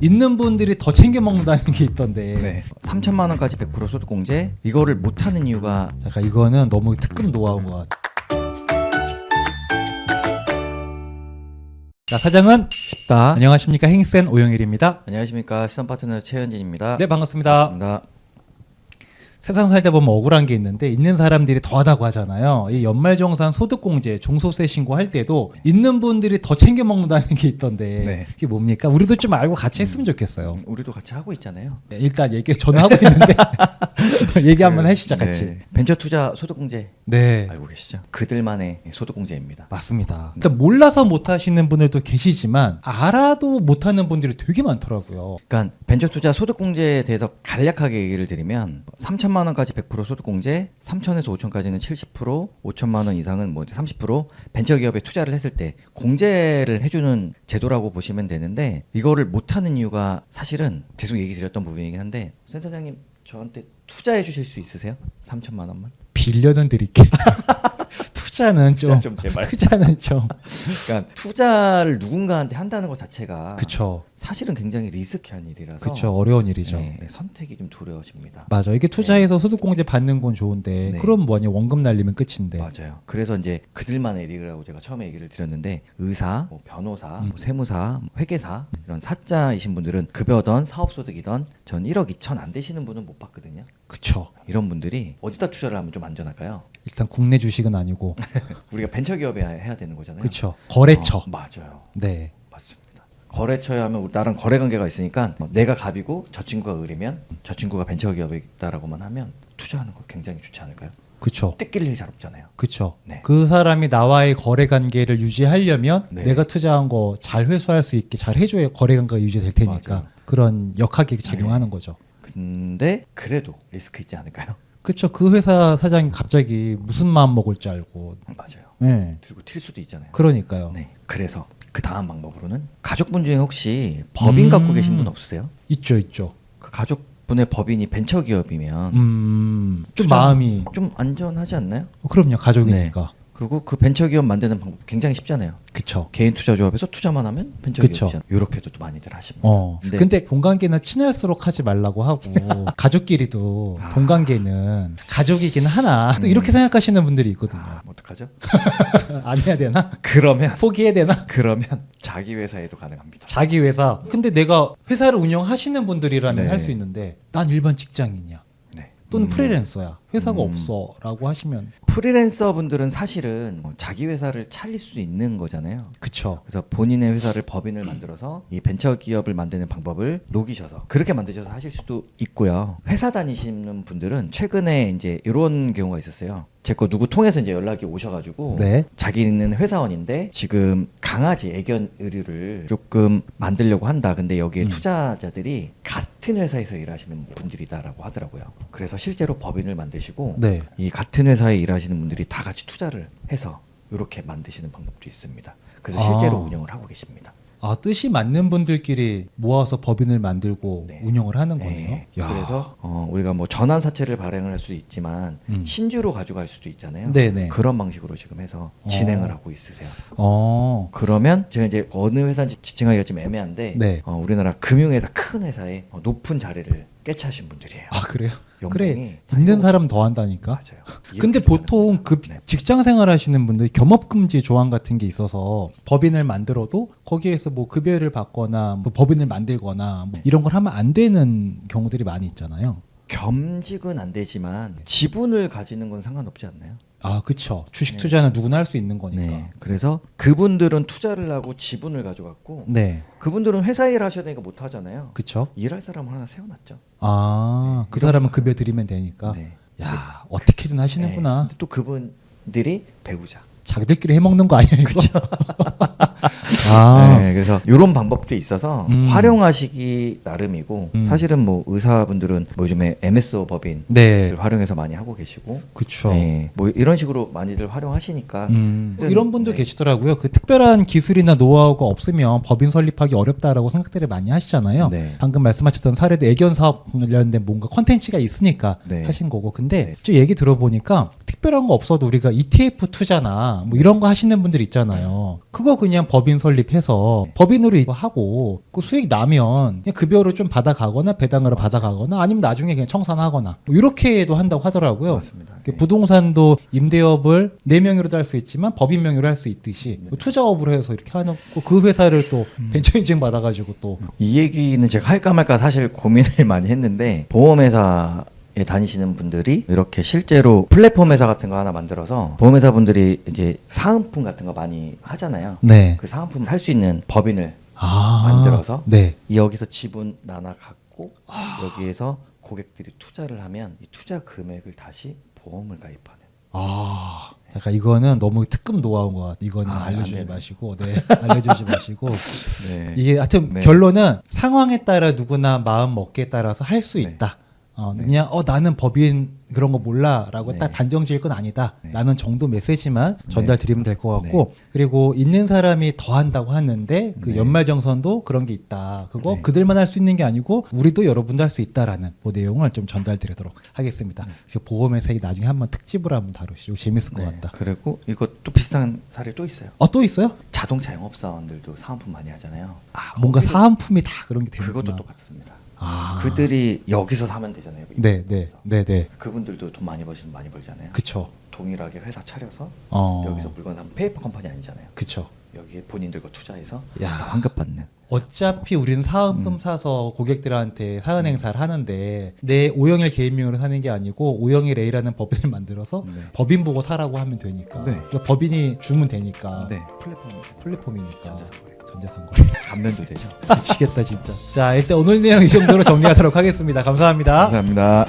있는 분들이 더 챙겨 먹는다는 게 있던데. 네. 3천만 원까지 100% 소득공제 이거를 못하는 이유가 잠깐 이거는 너무 특급 같아. 자 사장은 쉽다. 안녕하십니까 행센 오영일입니다. 안녕하십니까 시선 파트너 최현진입니다. 네 반갑습니다. 반갑습니다. 세상 살다 보면 억울한 게 있는데 있는 사람들이 더하다고 하잖아요. 이 연말정산 소득공제 종소세 신고할 때도 있는 분들이 더 챙겨 먹는다는 게 있던데 네. 이게 뭡니까? 우리도 좀 알고 같이 했으면 좋겠어요. 우리도 같이 하고 있잖아요. 네, 일단 얘기 전화하고 있는데 얘기 한번 하시죠 같이. 네. 벤처 투자 소득공제 네. 알고 계시죠? 그들만의 소득공제입니다. 맞습니다. 그러니까 몰라서 못 하시는 분들도 계시지만 알아도 못 하는 분들이 되게 많더라고요. 그러니까 벤처 투자 소득공제에 대해서 간략하게 얘기를 드리면 3천만 원까지 100% 소득공제, 3천에서 5천까지는 70%, 5천만 원 이상은 뭐 30% 벤처 기업에 투자를 했을 때 공제를 해주는 제도라고 보시면 되는데 이거를 못하는 이유가 사실은 계속 얘기 드렸던 부분이긴 한데 센터장님 저한테 투자해 주실 수 있으세요? 3천만 원만? 빌려는 드릴게. 투자는 좀, 투자 좀 제발. 투자는 좀 그러니까 투자를 누군가한테 한다는 것 자체가 그쵸 사실은 굉장히 리스키한 일이라서 그쵸 어려운 일이죠. 네, 선택이 좀 두려워집니다. 맞아 이게 투자해서 소득공제 받는 건 좋은데 네. 그럼 뭐냐 원금 날리면 끝인데 맞아요. 그래서 이제 그들만의 리그라고 제가 처음에 얘기를 드렸는데 의사, 뭐 변호사, 음. 뭐 세무사, 뭐 회계사 이런 사자이신 분들은 급여든 사업소득이든 전 1억 2천 안 되시는 분은 못 봤거든요. 이런 분들이 어디다 투자를 하면 좀 안전할까요? 일단 국내 주식은 아니고 우리가 벤처 기업에 해야 되는 거잖아요. 그쵸 거래처 어, 맞아요. 네 맞습니다. 거래처에 하면 우리 나랑 거래 관계가 있으니까 뭐 내가 갑이고 저 친구가 을이면 저 친구가 벤처 기업에 있다라고만 하면 투자하는 거 굉장히 좋지 않을까요? 그쵸 뜯길 일이 잘 없잖아요. 그쵸 네. 그 사람이 나와의 거래 관계를 유지하려면 네. 내가 투자한 거 잘 회수할 수 있게 잘 해줘야 거래 관계가 유지될 테니까 맞아요. 그런 역학이 작용하는 네. 거죠 근데 그래도 리스크 있지 않을까요? 그쵸 그 회사 사장이 갑자기 무슨 마음 먹을 줄 알고 맞아요. 네 들고 튈 수도 있잖아요. 그러니까요 네. 그래서 그 다음 방법으로는 가족분 중에 혹시 법인 음. 갖고 계신 분 없으세요? 있죠 있죠 그 가족분의 법인이 벤처 기업이면 음, 좀 마음이 좀 안전하지 않나요? 어, 그럼요 가족이니까 그리고 그 벤처기업 만드는 방법 굉장히 쉽잖아요. 그쵸 개인 투자 조합에서 투자만 하면 벤처기업이잖아요. 이렇게도 또 많이들 하십니다. 어 근데- 근데 본관계는 친할수록 하지 말라고 하고 가족끼리도 아. 본관계는 가족이긴 하나 또 음. 이렇게 생각하시는 분들이 있거든요 아, 어떡하죠? 안 해야 되나 그러면 포기해야 되나 그러면 자기 회사에도 가능합니다. 자기 회사 근데 내가 회사를 운영하시는 분들이라면 네. 할 수 있는데 난 일반 직장인이야 네. 또는 음. 프리랜서야 회사가 음. 없어라고 하시면 프리랜서 분들은 사실은 뭐 자기 회사를 차릴 수 있는 거잖아요. 그쵸 그래서 본인의 회사를 법인을 만들어서 이 벤처 기업을 만드는 방법을 녹이셔서 그렇게 만드셔서 하실 수도 있고요. 회사 다니시는 분들은 최근에 이제 이런 경우가 있었어요. 제 거 누구 통해서 이제 연락이 오셔가지고 네 자기는 회사원인데 지금 강아지 애견 의류를 조금 만들려고 한다. 근데 여기에 음. 투자자들이 같은 회사에서 일하시는 분들이다라고 하더라고요. 그래서 실제로 법인을 만 드시고 네. 이 같은 회사에 일하시는 분들이 다 같이 투자를 해서 이렇게 만드시는 방법도 있습니다. 그래서 실제로 아. 운영을 하고 계십니다. 아 뜻이 맞는 분들끼리 모아서 법인을 만들고 네. 운영을 하는 거네요 네. 야. 그래서 어, 우리가 뭐 전환 사채를 발행을 할 수도 있지만 음. 신주로 가져갈 수도 있잖아요. 네네. 그런 방식으로 지금 해서 어. 진행을 하고 있으세요. 어 그러면 제가 이제 어느 회사인지 지칭하기가 좀 애매한데 네. 어, 우리나라 금융회사 큰 회사에 어, 높은 자리를 깨차신 분들이에요. 아 그래요? 그래 있는 사람 더 한다니까. 맞아요. 근데 보통 그 네. 직장 생활하시는 분들 겸업 금지 조항 같은 게 있어서 법인을 만들어도 거기에서 뭐 급여를 받거나 뭐 법인을 만들거나 뭐 네. 이런 걸 하면 안 되는 경우들이 많이 있잖아요. 겸직은 안 되지만 지분을 가지는 건 상관없지 않나요? 아 그쵸. 주식 네. 투자는 누구나 할 수 있는 거니까. 네. 그래서 그분들은 투자를 하고 지분을 가져갔고 네. 그분들은 회사 일 하셔야 되니까 못 하잖아요. 그쵸. 일할 사람을 하나 세워놨죠. 아 그 사람은 급여 드리면 되니까. 네. 야 어떻게든 하시는구나. 네. 근데 또 그분들이 배우자. 자기들끼리 해먹는 거 아니야 이거? 아 네, 그래서 이런 방법도 있어서 음. 활용하시기 나름이고 음. 사실은 뭐 의사분들은 뭐 요즘에 MSO 법인을 네. 활용해서 많이 하고 계시고 그쵸. 네, 뭐 이런 식으로 많이들 활용하시니까 음, 뭐 이런 분도 네. 계시더라고요. 그 특별한 기술이나 노하우가 없으면 법인 설립하기 어렵다라고 생각들을 많이 하시잖아요. 네. 방금 말씀하셨던 사례도 애견 사업 관련된 뭔가 컨텐츠가 있으니까 네. 하신 거고. 근데 네. 좀 얘기 들어보니까 특별한 거 없어도 우리가 ETF 투자나 뭐 이런 거 하시는 분들 있잖아요. 그거 그냥 법인 설립해서 법인으로 이거 하고 그 수익 나면 그냥 급여로 좀 받아가거나 배당으로 받아가거나 아니면 나중에 그냥 청산하거나 뭐 이렇게도 한다고 하더라고요. 맞습니다. 그 부동산도 임대업을 내 명의로도 할 수 있지만 법인 명의로 할 수 있듯이 뭐 투자업으로 해서 이렇게 하는 그 회사를 또 벤처 인증 받아가지고 또 이 얘기는 제가 할까 말까 사실 고민을 많이 했는데 보험회사 에 다니시는 분들이 이렇게 실제로 플랫폼 회사 같은 거 하나 만들어서 보험회사 분들이 이제 사은품 같은 거 많이 하잖아요. 네. 그 사은품 살 수 있는 법인을 아, 만들어서? 네. 여기서 지분 나눠 갖고 여기에서 고객들이 투자를 하면 이 투자 금액을 다시 보험을 가입하는. 아, 잠깐 이거는 너무 특급 노하우인 것 같아. 이거는 아, 알려주지 안 되네. 마시고, 네, 알려주지 마시고. 네. 이게 하여튼 네. 결론은 상황에 따라 누구나 마음 먹기에 따라서 할 수 네. 있다. 어, 네. 그냥 어 나는 법인 그런 거 몰라라고 네. 딱 단정 지을 건 아니다. 네. 라는 정도 메시지만 전달 드리면 될 것 같고 그리고 있는 사람이 더 한다고 하는데 그 네. 연말정산도 그런 게 있다. 그거 네. 그들만 할 수 있는 게 아니고 우리도 여러분도 할 수 있다라는 그 내용을 좀 전달 드리도록 하겠습니다. 그래서 보험회사 이 나중에 한번 특집으로 한번 다루시죠. 재밌을 것 네. 같다. 그리고 이거 또 비슷한 사례 또 있어요. 어또 있어요? 자동차 영업사원들도 사은품 많이 하잖아요. 아, 뭔가 사은품이 다 그런 게 되는구나. 그것도 똑같습니다. 아. 그들이 여기서 사면 되잖아요. 네, 네, 네, 네. 그분 들도 돈 많이 버시면 많이 벌잖아요. 그쵸. 동일하게 회사 차려서 어. 여기서 물건 사면 페이퍼 컴퍼니 아니잖아요. 그쵸. 여기에 본인들과 투자해서 야. 환급 받는. 어차피 우리는 사은품 음. 사서 고객들한테 사은 행사를 하는데 내 오영일 개인명으로 사는 게 아니고 오영일 A라는 법인을 만들어서 네. 법인 보고 사라고 하면 되니까 네. 그러니까 법인이 주면 되니까 네. 플랫폼 플랫폼이니까 전자상거래. 전자상거래 감면도 되죠. 미치겠다 진짜 자 일단 오늘 내용 이 정도로 정리하도록 하겠습니다 감사합니다 감사합니다.